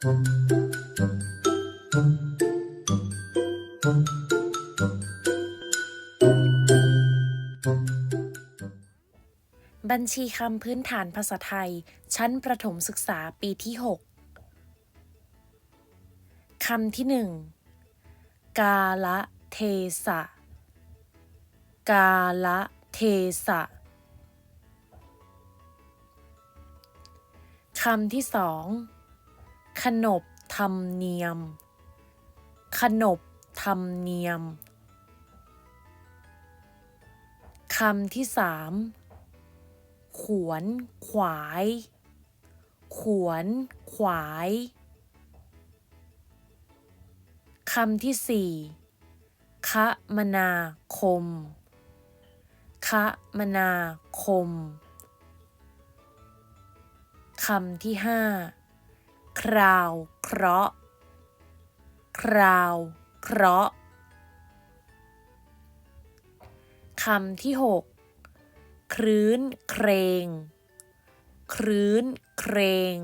บัญชีคำพื้นฐานภาษาไทย ชั้นประถมศึกษาปีที่ 6 คำที่หนึ่งกาละเทศะ กาละเทศะ คำที่สอง ขนบธรรมเนียม ขนบธรรมเนียมคำที่สามขวนขวาย ขวนขวายคำที่สี่คมนาคม คมนาคม คำที่ห้า คราว เคราะห์ คราว เคราะห์คำที่หกครื้นเครง ครื้นเครง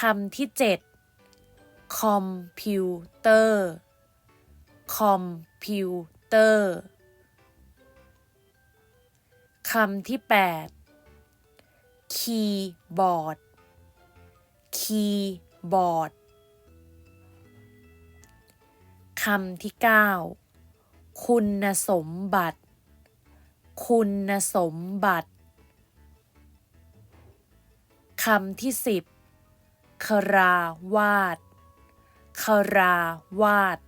คำที่เจ็ดคอมพิวเตอร์ คอมพิวเตอร์คำที่แปด คีย์บอร์ด คีย์บอร์ด คำที่เก้าคุณสมบัติ คุณสมบัติ คำที่สิบคราวาดคราวาด